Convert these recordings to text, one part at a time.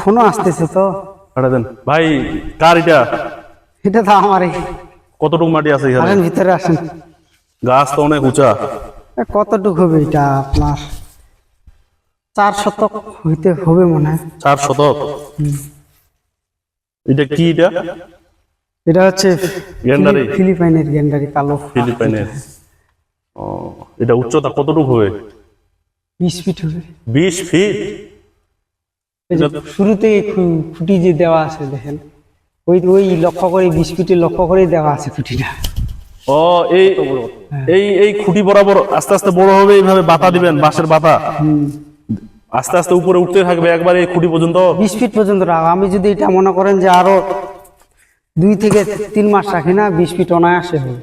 ফোনও আসতেছে তো। দেন ভাই কার এটা? এটা তো আমারই। কতটুকু মাটি আছে এখানে? আসেন ভিতরে আসেন। গাছ তো অনেক উঁচা। এ কতটুকু হবে এটা আপনার? চার শতক হইতে হবে মনে হয়। চার শতক? এটা কি এটা? এটা হচ্ছে গেন্ডারি? ফিলিপাইনের গেন্ডারি কালো। ফিলিপাইনের। ও এটা উচ্চতা কতটুকু হবে? বিশ ফিট হবে। বিশ ফিট? শুরুতে খুঁটি যে দেওয়া আছে দেখেন। ওই ওই লক্ষ্য করে বিশ ফিটে লক্ষ্য করে দেওয়া আছে খুঁটিটা। ও এই এই এই খুঁটি বরাবর আস্তে আস্তে বড় হবে এইভাবে বাতা দিবেন বাঁশের বাতা? আস্তে আস্তে উপরে উঠতে থাকবে একবার এই খুঁটি পর্যন্ত? বিশ ফিট পর্যন্ত রাখো আমি যদি এটা মনে করেন যে আরও দুই থেকে তিন মাস রাখি না বিশ ফিট অনায়াসে হবে।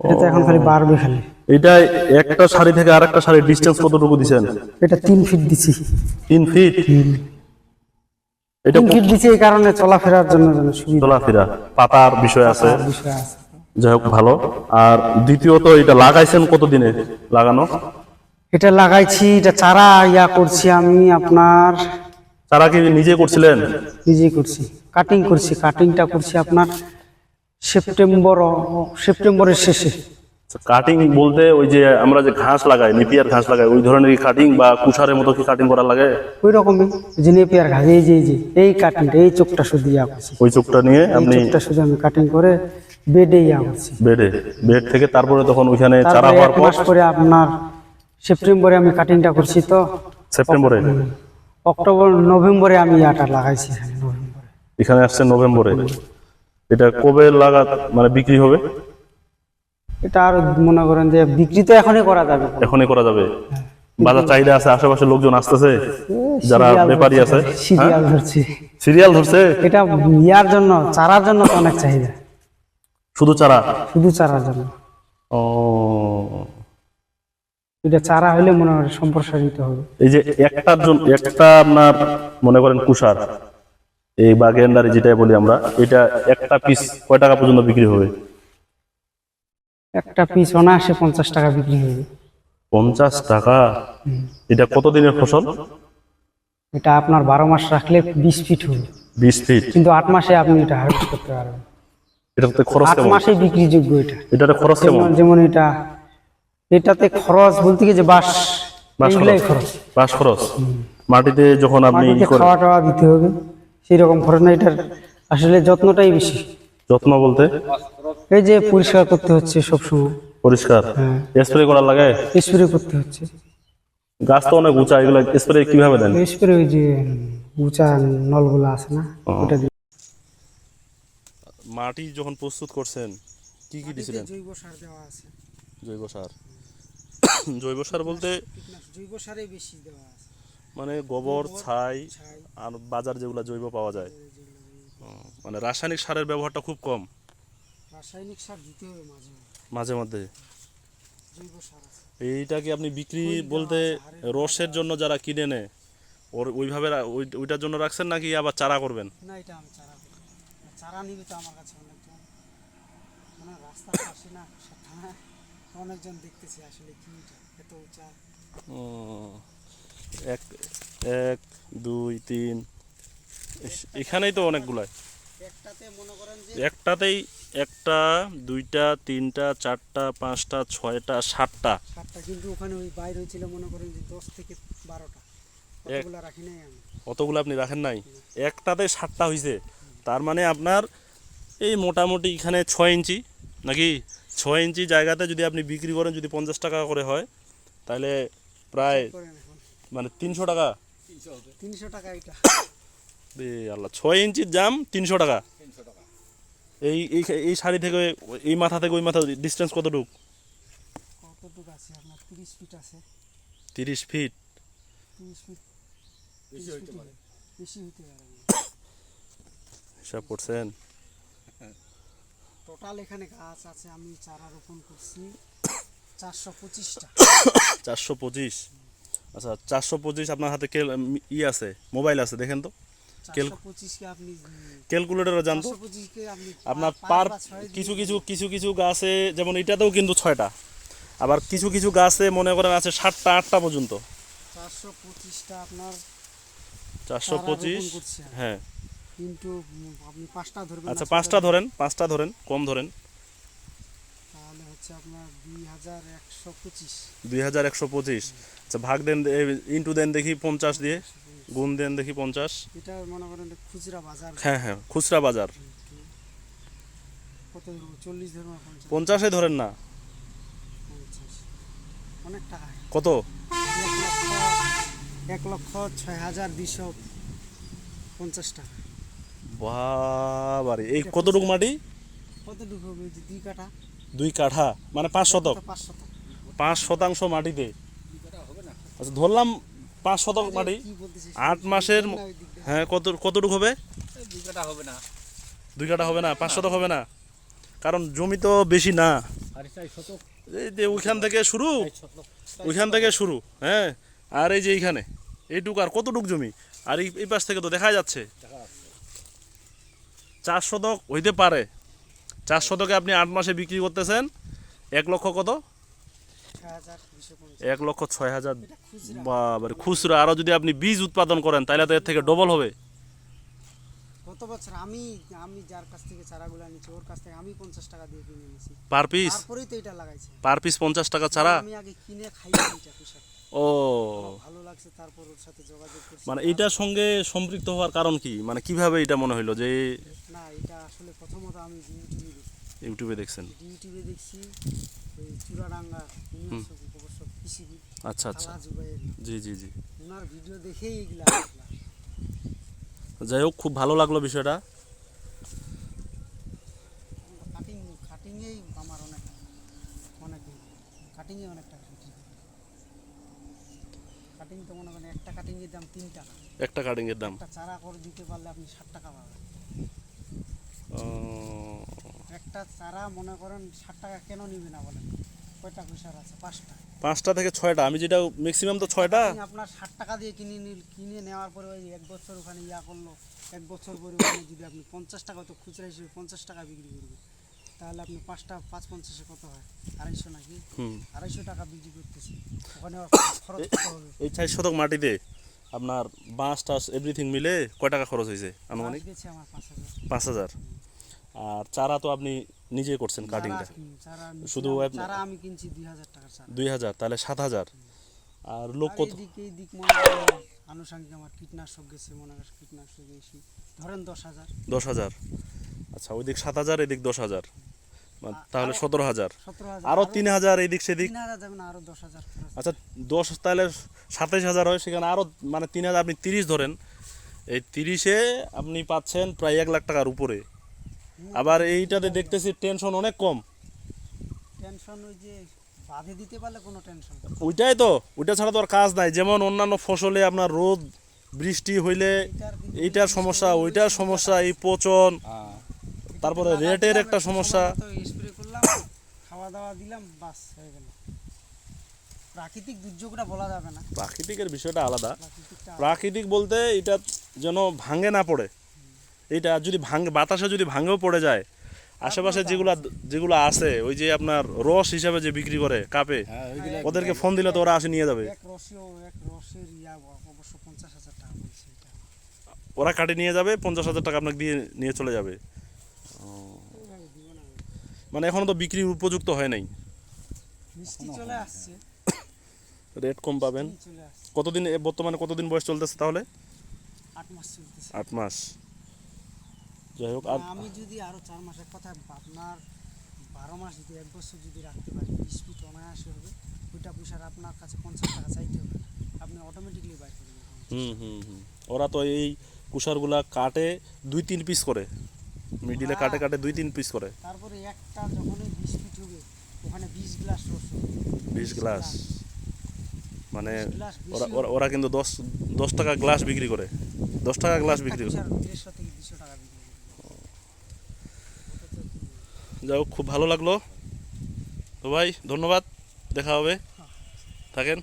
এটা এখন খালি বাড়বে খালি। এটা একটা শাড়ি থেকে আরেকটা শাড়ির ডিস্টেন্স কতটুকু দিছেন? এটা তিন ফিট দিছি। তিন ফিট এটা ফিট দিছি এই কারণে চলাফেরার জন্য সুবিধা। চলাফেরা। পাতার বিষয় আছে। যাই হোক ভালো। আর দ্বিতীয়ত এটা লাগাইছেন কতদিনে? লাগানো? এটা লাগাইছি এটা চারা ইয়া করছি আমি আপনার। চারা কি নিজে করছিলেন? নিজেই করছি। কাটিং করছি কাটিংটা করছি আপনার সেপ্টেম্বর সেপ্টেম্বরের শেষে। কাটিং বলতে ওই যে আমরা যে ঘাস লাগাই নিপিয়ার ঘাস লাগাই ওই ধরনের কাটিং বা কুষারের মতো কি কাটিং করা লাগে? ওই রকমই যে নেপিয়ার ঘাস এই যে এই যে এই কাটিংটা এই চোখটা শুধু ইয়া করছি। ওই চোখটা নিয়ে আপনি চোখটা শুধু আমি কাটিং করে বেডে ইয়া করছি। বেডে বেড থেকে তারপরে তখন ওইখানে চারা হওয়ার পর পরে আপনার সেপ্টেম্বরে আমি কাটিংটা করছি তো। সেপ্টেম্বরে? অক্টোবর নভেম্বরে আমি ইয়াটা লাগাইছি এখানে এখানে আসছে নভেম্বরে। এটা কবে লাগা মানে বিক্রি হবে? এটা আর মনে করেন যে বিক্রি তো এখনই করা যাবে। এখনই করা যাবে। বাজার চাহিদা আছে আশেপাশে লোকজন আসতেছে যারা ব্যাপারী আছে। সিরিয়াল ধরছি। সিরিয়াল ধরছে? এটা ইয়ার জন্য চারার জন্য তো অনেক চাহিদা। শুধু চারা? শুধু চারার জন্য। ও। এটা চারা হলে মনে হয় সম্প্রসারিত হবে। এই যে একটার জন্য একটা আপনার মনে করেন কুষার এই বা গেন্ডারি যেটাই বলি আমরা এটা একটা পিস কয় টাকা পর্যন্ত বিক্রি হবে? একটা পিস অনায়াসে পঞ্চাশ টাকা বিক্রি হবে পঞ্চাশ টাকা? এটা কতদিনের ফসল? এটা আপনার বারো মাস রাখলে বিশ ফিট হবে। বিশ ফিট কিন্তু আট মাসে আপনি এটা হারভেস্ট করতে পারবেন। এটাতে খরচ আট মাসে বিক্রিযোগ্য এটা। এটাতে খরচ কেমন? যেমন এটা এটাতে খরচ বলতে কি যে বাস বাস এইগুলাই খরচ। বাস খরচ? মাটিতে যখন আপনি খাওয়া টাওয়া দিতে হবে। সেই রকম খরচ না এটার আসলে যত্নটাই বেশি। যত্ন বলতে? এই যে পরিষ্কার করতে হচ্ছে সবসময়। পরিষ্কার? হ্যাঁ। স্প্রে করা লাগে? স্প্রে করতে হচ্ছে। গাছ তো অনেক উঁচা এগুলো স্প্রে কীভাবে দেন? স্প্রে ওই যে উঁচা নলগুলো আছে না ওটা দিয়ে। মাটি যখন প্রস্তুত করছেন কি কি দিছিলেন? জৈব সার দেওয়া আছে। জৈব সার। জৈব সার বলতে জৈব সারে বেশি দেওয়া আছে। মানে গোবর ছাই আর বাজার যেগুলো জৈব পাওয়া যায়। মানে রাসায়নিক সারের ব্যবহারটা খুব কম। রাসায়নিক সার দিতে হবে মাঝে মাঝে মাঝে মধ্যে। জৈব সার এইটা কি আপনি বিক্রি বলতে রসের জন্য যারা কিনে নেয় ওর ওইভাবে ওইটার জন্য রাখছেন নাকি আবার চারা করবেন? না এটা আমি চারা। চারা নিবি তো আমার কাছে অনেকজন মানে রাস্তার পাশে না অনেকজন দেখতেছে আসলে কি এত উঁচা। এক এক দুই তিন এখানেই তো অনেকগুলাই। একটাতে মনে করেন যে একটাতেই একটা দুইটা তিনটা চারটা পাঁচটা ছয়টা সাতটা। সাতটা কিন্তু ওখানে ওই বাইরে হয়েছিল মনে করেন যে দশ থেকে বারোটা। অতগুলা রাখি নাই আমি। অতগুলো আপনি রাখেন নাই? একটাতে সাতটা হয়েছে তার মানে আপনার এই মোটামুটি এখানে ছয় ইঞ্চি নাকি? ছয় ইঞ্চি জায়গাতে যদি আপনি বিক্রি করেন যদি পঞ্চাশ টাকা করে হয় তাহলে প্রায় মানে তিনশো টাকা। তিনশো টাকা এটা। আল্লাহ ছয় ইঞ্চির জাম তিনশো টাকা। এই এই এই শাড়ি থেকে এই মাথা থেকে ওই মাথা ডিস্টেন্স কতটুক? কতটুকু আছে আপনার? তিরিশ ফিট আছে। তিরিশ ফিট তিরিশ ফিট বেশি হইতে পারে। বেশি হইতে পারে। হিসাব করছেন? টোটাল এখানে গাছ আছে আমি চারা রোপণ করছি চারশো পঁচিশটা। চারশো পঁচিশ? আচ্ছা চারশো পঁচিশ আপনার হাতে কেল ই আছে মোবাইল আছে দেখেন তো। ক্যালকুলেটরও জানতো। আপনার পার কিছু কিছু কিছু কিছু গাছে যেমন এটাতেও কিন্তু ছয়টা। আবার কিছু কিছু গাছে মনে করেন আছে সাতটা আটটা পর্যন্ত। চারশো পঁচিশটা আপনার চারশো পঁচিশ। হ্যাঁ। কিন্তু আপনি পাঁচটা ধরবেন আচ্ছা পাঁচটা ধরেন পাঁচটা ধরেন কম ধরেন। তাহলে হচ্ছে আপনার দুই হাজার একশো পঁচিশ। দুই হাজার একশো পঁচিশ। আচ্ছা ভাগ দেন ইন্টু দেন দেখি পঞ্চাশ দিয়ে। গুণ দেন দেখি পঞ্চাশ। এটা মনে করেন খুচরা বাজার। হ্যাঁ হ্যাঁ খুচরা বাজার। কত চল্লিশ ধরবো পঞ্চাশে? ধরেন না। অনেক টাকা। কত? এক লক্ষ ছয় হাজার দুইশো পঞ্চাশ টাকা। বাবারে এই কতটুকু মাটি? কতটুকু দুই কাঠা। দুই কাঠা মানে পাঁচ শতক। পাঁচ শতক। পাঁচ শতাংশ মাটিতে। আচ্ছা ধরলাম পাঁচ শতক মাটি। আট মাসের হ্যাঁ কত কতটুকু হবে? দুই কাটা হবে না। দুই কাঠা হবে না পাঁচ শতক হবে না। কারণ জমি তো বেশি না। এই যে ওইখান থেকে শুরু ওইখান থেকে শুরু হ্যাঁ? আর এই যে এইখানে এইটুকু আর কতটুক জমি? আর এই এই পাশ থেকে তো দেখা যাচ্ছে। চার শতক হইতে পারে। চার শতকে আপনি আট মাসে বিক্রি করতেছেন এক লক্ষ কত ছয় হাজার দুইশো পঞ্চাশ এক লক্ষ ছয় হাজার এটা খুচরা বাবারে খুচরা। আরও যদি আপনি বীজ উৎপাদন করেন তাহলে তো এর থেকে ডবল হবে। গত বছর আমি আমি যার কাছ থেকে চারাগুলো ওর কাছ থেকে আমি পঞ্চাশ টাকা দিয়ে কিনে নিয়েছি পার পিস তারপরেই তো এটা লাগাইছে। পার পিস পঞ্চাশ টাকা ছাড়া? আমি আগে কিনে খাইছি এটা কৃষক ও। ভালো লাগছে তারপর ওর সাথে যোগাযোগ করছি। মানে এইটার সঙ্গে সম্পৃক্ত হওয়ার কারণ কি? মানে কীভাবে এটা মনে হইল যে না এটা আসলে প্রথমত আমি ইউটিউবে ইউটিউবে দেখছেন? ইউটিউবে দেখছি চূড়াডাঙ্গা আচ্ছা আচ্ছা। জি জি জি। ওনার ভিডিও দেখেই এগুলা যাই হোক খুব ভালো লাগল বিষয়টা। আমার অনেক অনেক কাটিংয়ে অনেক টাকা কাটিং তো মনে করেন একটা কাটিংয়ের দাম তিন টাকা একটা কাটিংয়ের দাম। একটা চারা করে দিতে পারলে আপনি ষাট টাকা পাবেন। একটা চারা মনে করেন ষাট টাকা কেন নিবে না বলেন? কয়টা কুইসার আছে? পাঁচটা। পাঁচটা থেকে ছয়টা। আমি যেটা ম্যাক্সিমাম তো ছয়টা। আপনার ষাট টাকা দিয়ে কিনে নিল কিনে নেওয়ার পরে ওই এক বছর ওখানে ইয়া করল এক বছর পরে ওখানে যদি আপনি পঞ্চাশ টাকা তো খুচরা হিসেবে পঞ্চাশ টাকা বিক্রি করবেন তাহলে আপনি পাঁচটা পাঁচ পঞ্চাশে কত হয়? আড়াইশো নাকি? আড়াইশো টাকা বিক্রি করতেছি। ওখানে খরচ হবে? এই চার শতক মাটিতে আপনার বাঁশ টাস এভরিথিং মিলে কয় টাকা খরচ হয়েছে আনুমানিক? পাঁচ হাজার। পাঁচ হাজার। আর চারা তো আপনি নিজে করছেন কাটিংটা শুধু চারা আমি কিনছি দুই হাজার টাকার চারা। দুই হাজার তাহলে সাত হাজার। আর লোক আর কত দিক মনে আনুষঙ্গিক আমার কীটনাশক গেছে মনে করেন কীটনাশক বেশি ধরেন দশ হাজার। দশ হাজার। আচ্ছা ওইদিক সাত হাজার এদিক দশ হাজার। মানে তাহলে আরো- সতেরো হাজার। এদিক সেদিক। যাবে না আরও। আচ্ছা দশ তাহলে সাতাইশ হাজার হয় সেখানে আরও মানে তিন হাজার আপনি তিরিশ ধরেন। এই তিরিশে আপনি পাচ্ছেন প্রায় এক লাখ টাকার উপরে। আবার এইটাতে দেখতেছি টেনশন অনেক কম। টেনশন ওই যে বাঁধে দিতে পারলে কোনো টেনশন ওইটাই তো ওইটা ছাড়া তো আর কাজ নাই। যেমন অন্যান্য ফসলে আপনার রোদ বৃষ্টি হইলে এইটার সমস্যা ওইটার সমস্যা এই পচন। তারপরে রেটের একটা সমস্যা। স্প্রে করলাম খাওয়া দাওয়া দিলাম বাস হয়ে গেল। প্রাকৃতিক দুর্যোগটা বলা যাবে না। প্রাকৃতিকের বিষয়টা আলাদা। প্রাকৃতিক বলতে এটা যেন ভাঙে না পড়ে। এইটা যদি ভাঙ বাতাসে যদি ভাঙেও পড়ে যায় আশেপাশে যেগুলা যেগুলো আছে ওই যে আপনার রস হিসাবে যে বিক্রি করে কাপে হ্যাঁ ওদেরকে ফোন দিলে তো ওরা আসে নিয়ে যাবে। এটা। ওরা কাটে নিয়ে যাবে পঞ্চাশ হাজার টাকা আপনাকে দিয়ে নিয়ে চলে যাবে। মানে এখনও তো বিক্রির উপযুক্ত হয় নাই। আসছে। রেট কম পাবেন। কতদিন এ বর্তমানে কতদিন বয়স চলতেছে তাহলে? আট মাস আট মাস। যাই হোক আর আমি যদি আরও চার মাসের কথা আপনার বারো মাস যদি এক বছর যদি রাখতে পারি বিশ ফিট অনায়াসে হবে ওইটা পয়সার আপনার কাছে পঞ্চাশ টাকা চাইতে হবে আপনি অটোমেটিকলি বাইর করে হুম হুম হুম। ওরা তো এই কুষারগুলা কাটে দুই তিন পিস করে। মিডিলে কাটে কাটে দুই তিন পিস করে। তারপরে একটা যখনই বিশ ফিট হবে ওখানে বিশ গ্লাস রস হবে। বিশ গ্লাস মানে ওরা- ওরা কিন্তু দশ দশ টাকা গ্লাস বিক্রি করে। দশ টাকা গ্লাস বিক্রি করে একটা কুশার দেড়শো থেকে দুশো টাকা বিক্রি করবে ওটা তো কি- যাই খুব ভালো লাগল। তো ভাই ধন্যবাদ। দেখা হবে। থাকেন।